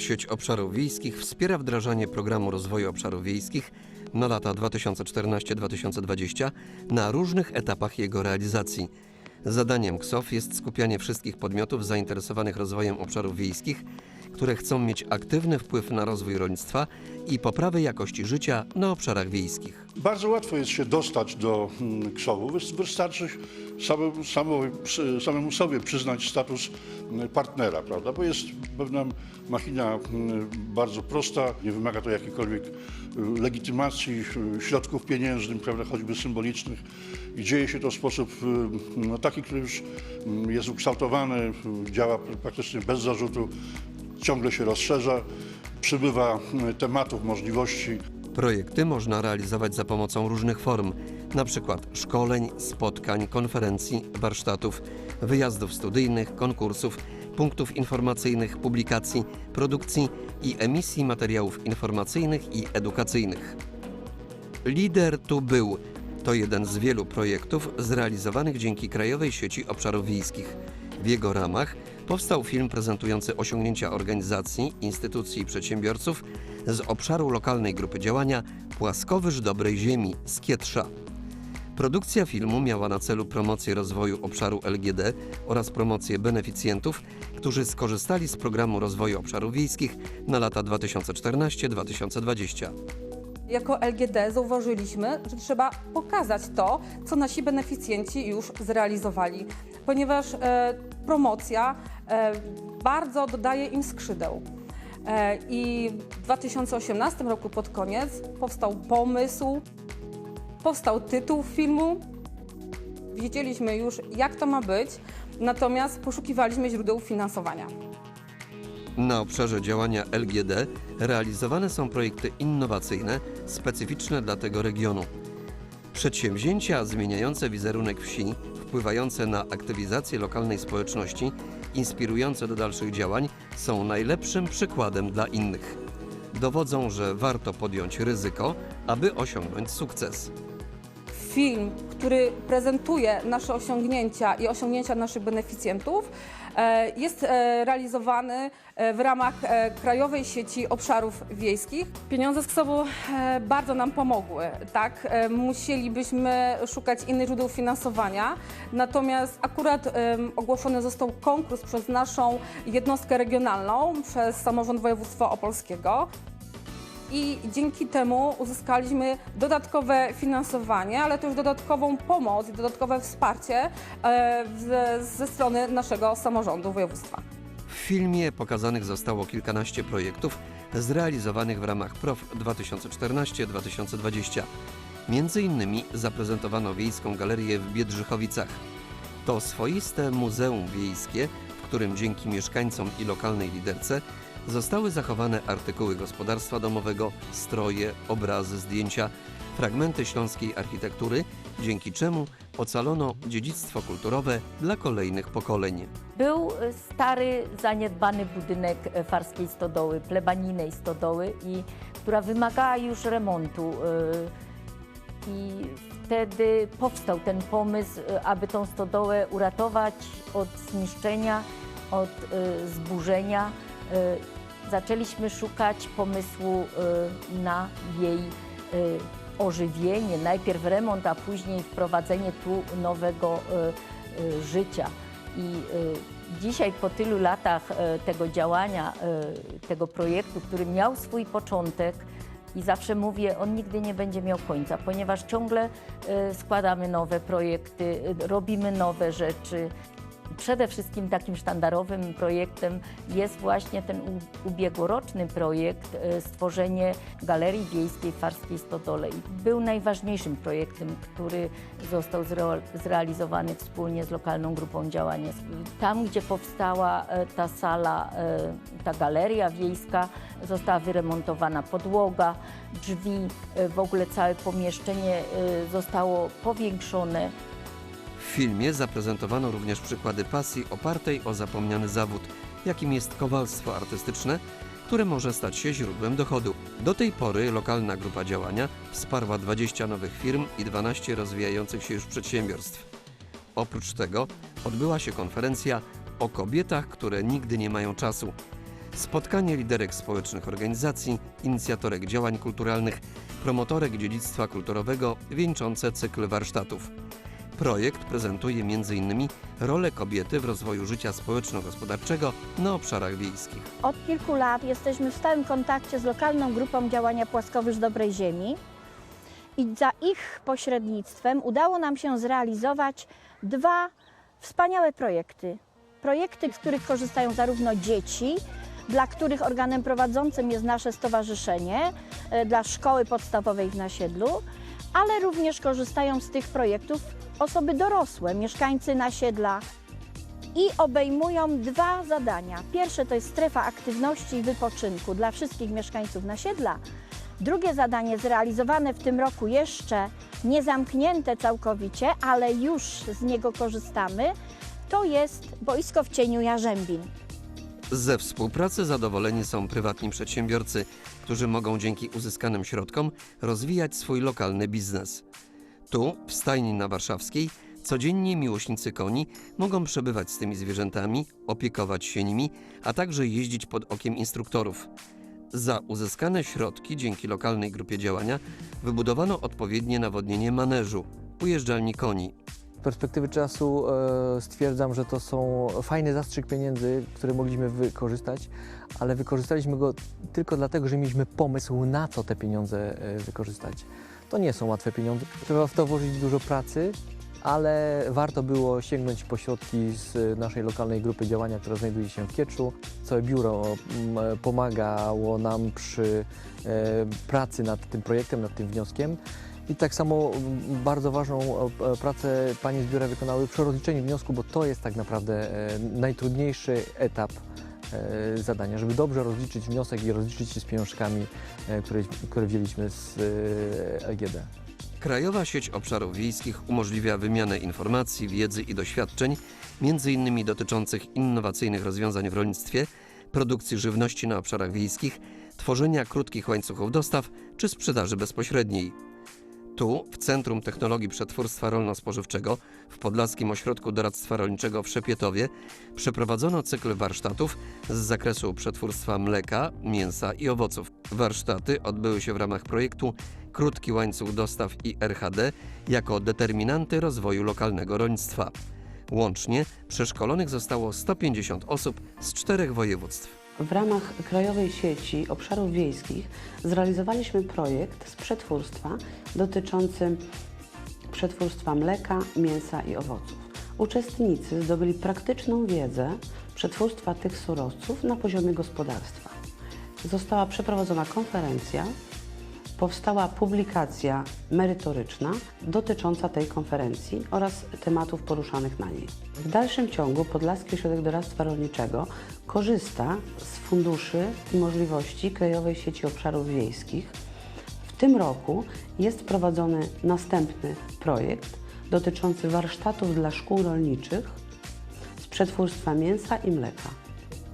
Sieć Obszarów Wiejskich wspiera wdrażanie programu rozwoju obszarów wiejskich na lata 2014-2020 na różnych etapach jego realizacji. Zadaniem KSOF jest skupianie wszystkich podmiotów zainteresowanych rozwojem obszarów wiejskich, które chcą mieć aktywny wpływ na rozwój rolnictwa i poprawę jakości życia na obszarach wiejskich. Bardzo łatwo jest się dostać do mm, KSOW-u. Wys- Wystarczy samemu, samemu, sobie przyznać status mm, partnera, prawda? Bo jest pewna machina mm, bardzo prosta, nie wymaga to jakiejkolwiek y, legitymacji, y, środków pieniężnych, prawda, choćby symbolicznych. I dzieje się to w sposób y, no, taki, który już mm, jest ukształtowany, działa praktycznie bez zarzutu, ciągle się rozszerza, przybywa tematów, możliwości. Projekty można realizować za pomocą różnych form, np. szkoleń, spotkań, konferencji, warsztatów, wyjazdów studyjnych, konkursów, punktów informacyjnych, publikacji, produkcji i emisji materiałów informacyjnych i edukacyjnych. Lider tu był. To jeden z wielu projektów zrealizowanych dzięki Krajowej Sieci Obszarów Wiejskich. W jego ramach powstał film prezentujący osiągnięcia organizacji, instytucji i przedsiębiorców z obszaru lokalnej grupy działania Płaskowyż Dobrej Ziemi z Kietrza. Produkcja filmu miała na celu promocję rozwoju obszaru LGD oraz promocję beneficjentów, którzy skorzystali z programu rozwoju obszarów wiejskich na lata 2014-2020. Jako LGD zauważyliśmy, że trzeba pokazać to, co nasi beneficjenci już zrealizowali, ponieważ e, promocja e, bardzo dodaje im skrzydeł. E, I w 2018 roku pod koniec powstał pomysł, powstał tytuł filmu. Wiedzieliśmy już, jak to ma być, natomiast poszukiwaliśmy źródeł finansowania. Na obszarze działania LGD realizowane są projekty innowacyjne, specyficzne dla tego regionu. Przedsięwzięcia zmieniające wizerunek wsi, wpływające na aktywizację lokalnej społeczności, inspirujące do dalszych działań, są najlepszym przykładem dla innych. Dowodzą, że warto podjąć ryzyko, aby osiągnąć sukces. Film, który prezentuje nasze osiągnięcia i osiągnięcia naszych beneficjentów, e, jest e, realizowany e, w ramach Krajowej Sieci Obszarów Wiejskich. Pieniądze z KSOW-u bardzo nam pomogły. Tak? Musielibyśmy szukać innych źródeł finansowania, natomiast akurat ogłoszony został konkurs przez naszą jednostkę regionalną, przez samorząd województwa opolskiego i dzięki temu uzyskaliśmy dodatkowe finansowanie, ale też dodatkową pomoc i dodatkowe wsparcie e, ze strony naszego samorządu województwa. W filmie pokazanych zostało kilkanaście projektów zrealizowanych w ramach PROF 2014-2020. Między innymi zaprezentowano wiejską galerię w Biedrzychowicach. To swoiste muzeum wiejskie, w którym dzięki mieszkańcom i lokalnej liderce zostały zachowane artykuły gospodarstwa domowego, stroje, obrazy, zdjęcia, fragmenty śląskiej architektury, dzięki czemu ocalono dziedzictwo kulturowe dla kolejnych pokoleń. Był stary, zaniedbany budynek Farskiej Stodoły, plebanijnej stodoły, i, która wymagała już remontu. e, I wtedy powstał ten pomysł, aby tą stodołę uratować od zniszczenia, od e, zburzenia. Zaczęliśmy szukać pomysłu e, na jej e, ożywienie, najpierw remont, a później wprowadzenie tu nowego e, życia. I dzisiaj po tylu latach tego działania, tego projektu, który miał swój początek i zawsze mówię, on nigdy nie będzie miał końca, ponieważ ciągle składamy nowe projekty, robimy nowe rzeczy. Przede wszystkim takim sztandarowym projektem jest właśnie ten ubiegłoroczny projekt e, stworzenie Galerii Wiejskiej w Farskiej Stodole. Był najważniejszym projektem, który został zrealizowany wspólnie z lokalną grupą działania. Tam, gdzie powstała e, ta sala, e, ta galeria wiejska, została wyremontowana podłoga, drzwi, e, w ogóle całe pomieszczenie zostało powiększone. Filmie zaprezentowano również przykłady pasji opartej o zapomniany zawód, jakim jest kowalstwo artystyczne, które może stać się źródłem dochodu. Do tej pory lokalna grupa działania wsparła 20 nowych firm i 12 rozwijających się już przedsiębiorstw. Oprócz tego odbyła się konferencja o kobietach, które nigdy nie mają czasu. spotkanie liderek społecznych organizacji, inicjatorek działań kulturalnych, promotorek dziedzictwa kulturowego wieńczące cykl warsztatów. Projekt prezentuje m.in. rolę kobiety w rozwoju życia społeczno-gospodarczego na obszarach wiejskich. Od kilku lat jesteśmy w stałym kontakcie z lokalną grupą działania Płaskowyż Dobrej Ziemi i za ich pośrednictwem udało nam się zrealizować dwa wspaniałe projekty. Projekty, z których korzystają zarówno dzieci, dla których organem prowadzącym jest nasze stowarzyszenie, e, dla szkoły podstawowej w Nasiedlu, ale również korzystają z tych projektów osoby dorosłe, mieszkańcy Nasiedla, i obejmują dwa zadania. Pierwsze to jest strefa aktywności i wypoczynku dla wszystkich mieszkańców nasiedla. Drugie zadanie zrealizowane w tym roku jeszcze nie zamknięte całkowicie, ale już z niego korzystamy, to jest boisko w cieniu Jarzębin. Ze współpracy zadowoleni są prywatni przedsiębiorcy, którzy mogą dzięki uzyskanym środkom rozwijać swój lokalny biznes. Tu, w stajni na Warszawskiej, codziennie miłośnicy koni mogą przebywać z tymi zwierzętami, opiekować się nimi, a także jeździć pod okiem instruktorów. Za uzyskane środki dzięki lokalnej grupie działania wybudowano odpowiednie nawodnienie maneżu, ujeżdżalni koni, Z perspektywy czasu e, stwierdzam, że to są fajny zastrzyk pieniędzy, który mogliśmy wykorzystać, ale wykorzystaliśmy go tylko dlatego, że mieliśmy pomysł, na co te pieniądze e, wykorzystać. To nie są łatwe pieniądze. Trzeba w to włożyć dużo pracy, ale warto było sięgnąć po środki z naszej lokalnej grupy działania, która znajduje się w Kieczu. Całe biuro mm, pomagało nam przy e, pracy nad tym projektem, nad tym wnioskiem. I tak samo mm, bardzo ważną e, pracę Panie z biura wykonały przy rozliczeniu wniosku, bo to jest tak naprawdę e, najtrudniejszy etap e, zadania, żeby dobrze rozliczyć wniosek i rozliczyć się z pieniążkami, e, które, które wzięliśmy z e, LGD. Krajowa sieć obszarów wiejskich umożliwia wymianę informacji, wiedzy i doświadczeń, m.in. dotyczących innowacyjnych rozwiązań w rolnictwie, produkcji żywności na obszarach wiejskich, tworzenia krótkich łańcuchów dostaw czy sprzedaży bezpośredniej. Tu, w Centrum Technologii Przetwórstwa Rolno-Spożywczego w Podlaskim Ośrodku Doradztwa Rolniczego w Szepietowie przeprowadzono cykl warsztatów z zakresu przetwórstwa mleka, mięsa i owoców. Warsztaty odbyły się w ramach projektu Krótki łańcuch dostaw i RHD jako determinanty rozwoju lokalnego rolnictwa. Łącznie przeszkolonych zostało 150 osób z czterech województw. W ramach Krajowej Sieci Obszarów Wiejskich zrealizowaliśmy projekt z przetwórstwa dotyczący przetwórstwa mleka, mięsa i owoców. Uczestnicy zdobyli praktyczną wiedzę przetwórstwa tych surowców na poziomie gospodarstwa. Została przeprowadzona konferencja, powstała publikacja merytoryczna dotycząca tej konferencji oraz tematów poruszanych na niej. W dalszym ciągu Podlaski Ośrodek Doradztwa Rolniczego korzysta z funduszy i możliwości Krajowej Sieci Obszarów Wiejskich. W tym roku jest prowadzony następny projekt dotyczący warsztatów dla szkół rolniczych z przetwórstwa mięsa i mleka.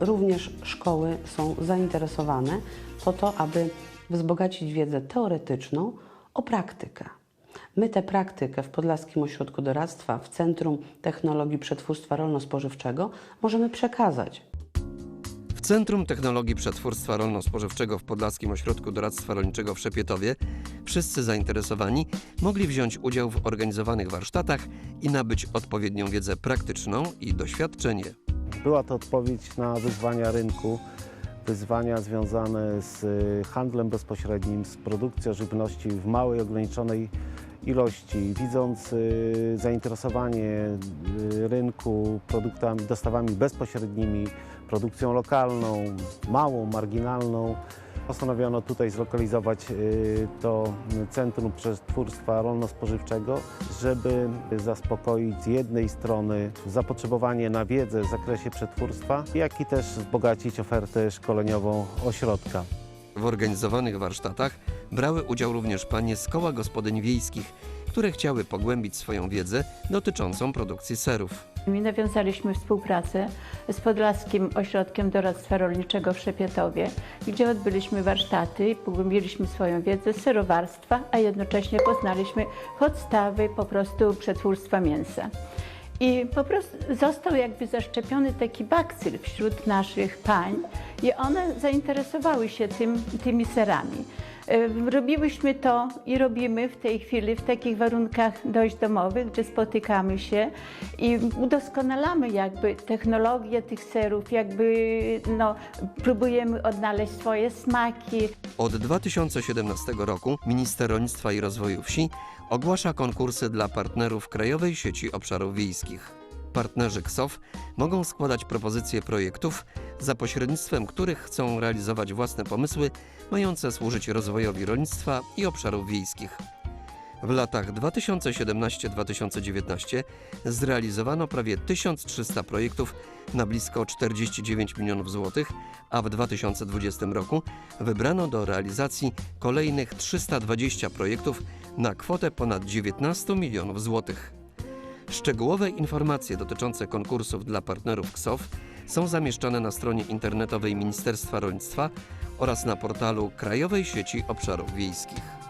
Również szkoły są zainteresowane po to, aby wzbogacić wiedzę teoretyczną o praktykę. My tę praktykę w Podlaskim Ośrodku Doradztwa w Centrum Technologii Przetwórstwa Rolno-Spożywczego możemy przekazać W Centrum Technologii Przetwórstwa Rolno-Spożywczego w Podlaskim Ośrodku Doradztwa Rolniczego w Szepietowie wszyscy zainteresowani mogli wziąć udział w organizowanych warsztatach i nabyć odpowiednią wiedzę praktyczną i doświadczenie. Była to odpowiedź na wyzwania rynku, wyzwania związane z y, handlem bezpośrednim, z produkcją żywności w małej, ograniczonej ilości. Widząc y, zainteresowanie y, rynku produktami, dostawami bezpośrednimi, produkcją lokalną, małą, marginalną, postanowiono tutaj zlokalizować y, to Centrum Przetwórstwa Rolno-Spożywczego, żeby zaspokoić z jednej strony zapotrzebowanie na wiedzę w zakresie przetwórstwa, jak i też wzbogacić ofertę szkoleniową ośrodka. W organizowanych warsztatach brały udział również panie z koła gospodyń wiejskich, które chciały pogłębić swoją wiedzę dotyczącą produkcji serów. My nawiązaliśmy współpracę z Podlaskim Ośrodkiem Doradztwa Rolniczego w Szepietowie, gdzie odbyliśmy warsztaty, pogłębiliśmy swoją wiedzę z serowarstwa, a jednocześnie poznaliśmy podstawy po prostu przetwórstwa mięsa. I po prostu został jakby zaszczepiony taki bakcyl wśród naszych pań i one zainteresowały się tym, tymi serami. Robiłyśmy to i robimy w tej chwili w takich warunkach dość domowych, gdzie spotykamy się i udoskonalamy jakby technologię tych serów, jakby no, próbujemy odnaleźć swoje smaki, Od 2017 roku minister rolnictwa i rozwoju wsi ogłasza konkursy dla partnerów Krajowej Sieci Obszarów Wiejskich. Partnerzy KSOW mogą składać propozycje projektów, za pośrednictwem których chcą realizować własne pomysły mające służyć rozwojowi rolnictwa i obszarów wiejskich. W latach 2017-2019 zrealizowano prawie 1300 projektów na blisko 49 milionów złotych, a w 2020 roku wybrano do realizacji kolejnych 320 projektów na kwotę ponad 19 milionów złotych. Szczegółowe informacje dotyczące konkursów dla partnerów KSOW są zamieszczane na stronie internetowej Ministerstwa Rolnictwa oraz na portalu Krajowej Sieci Obszarów Wiejskich.